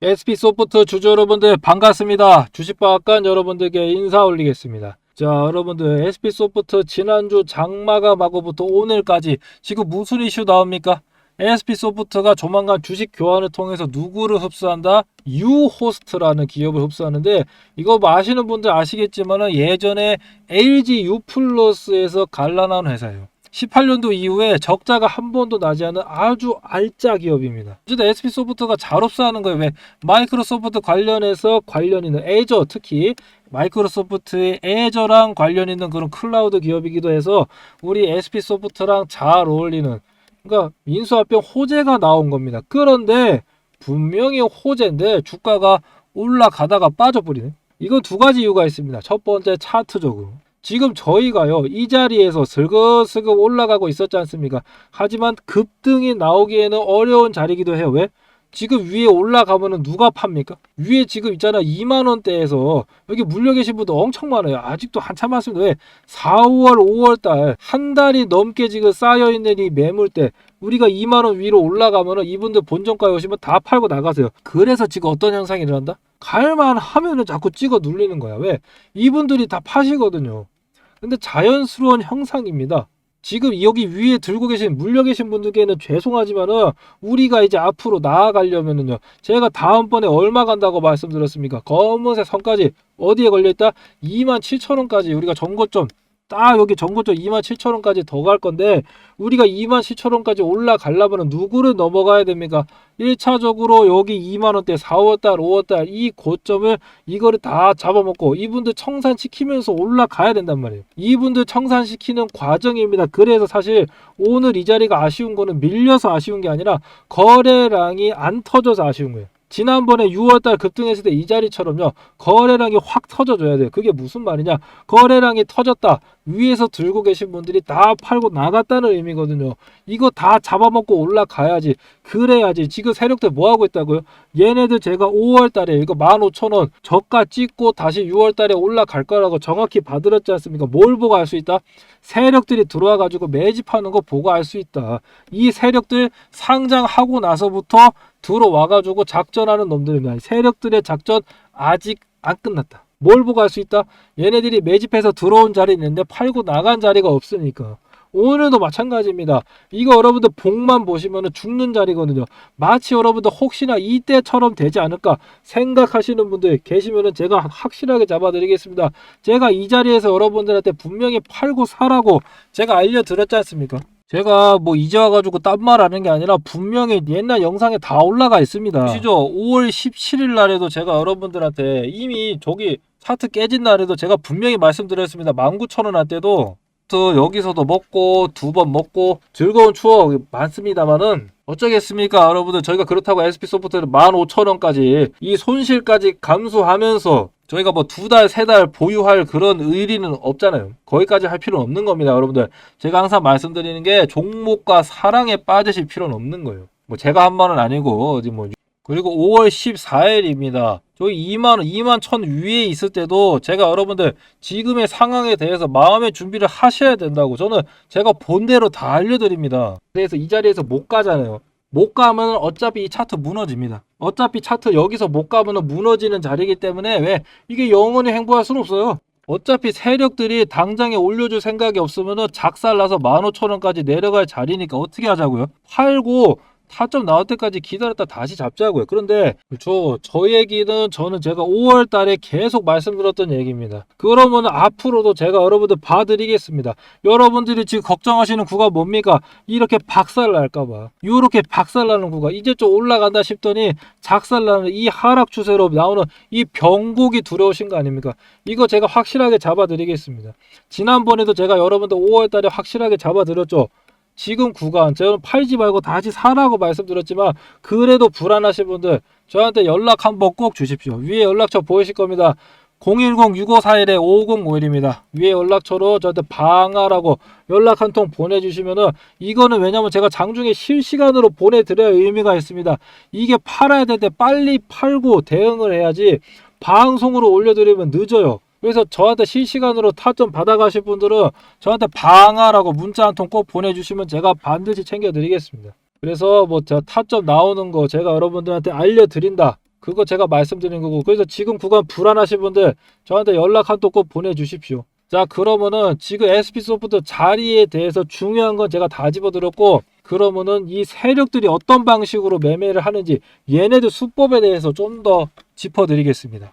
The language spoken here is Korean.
SP 소프트 주주 여러분들 반갑습니다. 주식박간 여러분들께 인사 올리겠습니다. 자, 여러분들 SP 소프트 지난주 장마가 마고부터 오늘까지 지금 무슨 이슈 나옵니까? SP 소프트가 조만간 주식 교환을 통해서 누구를 흡수한다? 유호스트라는 기업을 흡수하는데 이거 뭐 아시는 분들 아시겠지만은 예전에 LG 유플러스에서 갈라나온 회사예요. 18년도 이후에 적자가 한 번도 나지 않은 아주 알짜 기업입니다. 어쨌든 SP 소프트가 잘 흡수하는 거예요. 왜? 마이크로소프트 관련해서 관련 있는 애저 특히 마이크로소프트의 애저랑 관련 있는 그런 클라우드 기업이기도 해서 우리 SP 소프트랑 잘 어울리는 그러니까 인수합병 호재가 나온 겁니다. 그런데 분명히 호재인데 주가가 올라가다가 빠져버리네. 이건 두 가지 이유가 있습니다. 첫 번째 차트적으로. 지금 저희가요 이 자리에서 슬그슬그 올라가고 있었지 않습니까? 하지만 급등이 나오기에는 어려운 자리이기도 해요. 왜? 지금 위에 올라가면은 누가 팝니까? 위에 지금 있잖아 2만 원대에서 여기 물려 계신 분들 엄청 많아요. 아직도 한참 많습니다. 왜? 4, 5월, 5월 달 한 달이 넘게 지금 쌓여 있는 이 매물대 우리가 2만 원 위로 올라가면은 이분들 본전가에 오시면 다 팔고 나가세요. 그래서 지금 어떤 현상이 일어난다? 갈만 하면은 자꾸 찍어 눌리는 거야. 왜? 이분들이 다 파시거든요. 근데 자연스러운 형상입니다. 지금 여기 위에 들고 계신 물려 계신 분들께는 죄송하지만은 우리가 이제 앞으로 나아가려면은요. 제가 다음번에 얼마 간다고 말씀드렸습니까? 검은색 선까지 어디에 걸려 있다? 2만 7천 원까지 우리가 정고점 딱 여기 정고점 2만 7천 원까지 더 갈 건데 우리가 2만 7천 원까지 올라가려면 누구를 넘어가야 됩니까? 1차적으로 여기 2만 원대 4월달 5월달 이 고점을 이거를 다 잡아먹고 이분들 청산시키면서 올라가야 된단 말이에요. 이분들 청산시키는 과정입니다. 그래서 사실 오늘 이 자리가 아쉬운 거는 밀려서 아쉬운 게 아니라 거래량이 안 터져서 아쉬운 거예요. 지난번에 6월달 급등했을 때 이 자리처럼요 거래량이 확 터져줘야 돼요 그게 무슨 말이냐 거래량이 터졌다 위에서 들고 계신 분들이 다 팔고 나갔다는 의미거든요. 이거 다 잡아먹고 올라가야지 그래야지. 지금 세력들 뭐 하고 있다고요? 얘네들 제가 5월 달에 이거 15,000원 저가 찍고 다시 6월 달에 올라갈 거라고 정확히 봐드렸지 않습니까? 뭘 보고 알 수 있다? 세력들이 들어와 가지고 매집하는 거 보고 알 수 있다. 이 세력들 상장하고 나서부터 들어와가지고 작전하는 놈들입니다. 세력들의 작전 아직 안 끝났다. 뭘 보고 할수 있다? 얘네들이 매집해서 들어온 자리 있는데 팔고 나간 자리가 없으니까. 오늘도 마찬가지입니다. 이거 여러분들 복만 보시면 죽는 자리거든요. 마치 여러분들 혹시나 이때처럼 되지 않을까 생각하시는 분들 계시면 제가 확실하게 잡아드리겠습니다. 제가 이 자리에서 여러분들한테 분명히 팔고 사라고 제가 알려드렸지 않습니까? 제가 뭐 이제 와가지고 딴 말 하는 게 아니라 분명히 옛날 영상에 다 올라가 있습니다. 보시죠. 5월 17일 날에도 제가 여러분들한테 이미 저기 차트 깨진 날에도 제가 분명히 말씀드렸습니다. 19,000원 할 때도 또 여기서도 먹고 두 번 먹고 즐거운 추억 많습니다만은 어쩌겠습니까 여러분들 저희가 그렇다고 SP소프트를 15,000원까지 이 손실까지 감수하면서 저희가 뭐 두 달, 세 달 보유할 그런 의리는 없잖아요. 거기까지 할 필요는 없는 겁니다, 여러분들. 제가 항상 말씀드리는 게 종목과 사랑에 빠지실 필요는 없는 거예요. 뭐 제가 한 말은 아니고 어디 뭐 그리고 5월 14일입니다. 저희 2만 2만 천 위에 있을 때도 제가 여러분들 지금의 상황에 대해서 마음의 준비를 하셔야 된다고 저는 제가 본대로 다 알려드립니다. 그래서 이 자리에서 못 가잖아요. 못 가면 어차피 이 차트 무너집니다. 어차피 차트 여기서 못 가면 무너지는 자리이기 때문에 왜 이게 영원히 행보할 수는 없어요. 어차피 세력들이 당장에 올려줄 생각이 없으면 작살나서 15,000원까지 내려갈 자리니까 어떻게 하자고요? 팔고 타점 나올 때까지 기다렸다 다시 잡자고요. 그런데 그렇죠. 저 얘기는 저는 제가 5월 달에 계속 말씀드렸던 얘기입니다. 그러면 앞으로도 제가 여러분들 봐드리겠습니다. 여러분들이 지금 걱정하시는 구가 뭡니까? 이렇게 박살 날까봐. 이렇게 박살 나는 구가 이제 좀 올라간다 싶더니 작살 나는 이 하락 추세로 나오는 이 병곡이 두려우신 거 아닙니까? 이거 제가 확실하게 잡아드리겠습니다. 지난번에도 제가 여러분들 5월 달에 확실하게 잡아드렸죠. 지금 구간 저는 팔지 말고 다시 사라고 말씀드렸지만 그래도 불안하신 분들 저한테 연락 한번 꼭 주십시오. 위에 연락처 보이실 겁니다. 010-6541-5501입니다. 위에 연락처로 저한테 방하라고 연락 한 통 보내주시면은 이거는 왜냐면 제가 장중에 실시간으로 보내드려야 의미가 있습니다. 이게 팔아야 될 때 빨리 팔고 대응을 해야지 방송으로 올려드리면 늦어요. 그래서 저한테 실시간으로 타점 받아가실 분들은 저한테 방하라고 문자 한 통 꼭 보내주시면 제가 반드시 챙겨드리겠습니다. 그래서 뭐저 타점 나오는 거 제가 여러분들한테 알려드린다. 그거 제가 말씀드린 거고 그래서 지금 구간 불안하신 분들 저한테 연락 한 통 꼭 보내주십시오. 자 그러면은 지금 SP소프트 자리에 대해서 중요한 건 제가 다 집어들었고 그러면은 이 세력들이 어떤 방식으로 매매를 하는지 얘네들 수법에 대해서 좀 더 짚어드리겠습니다.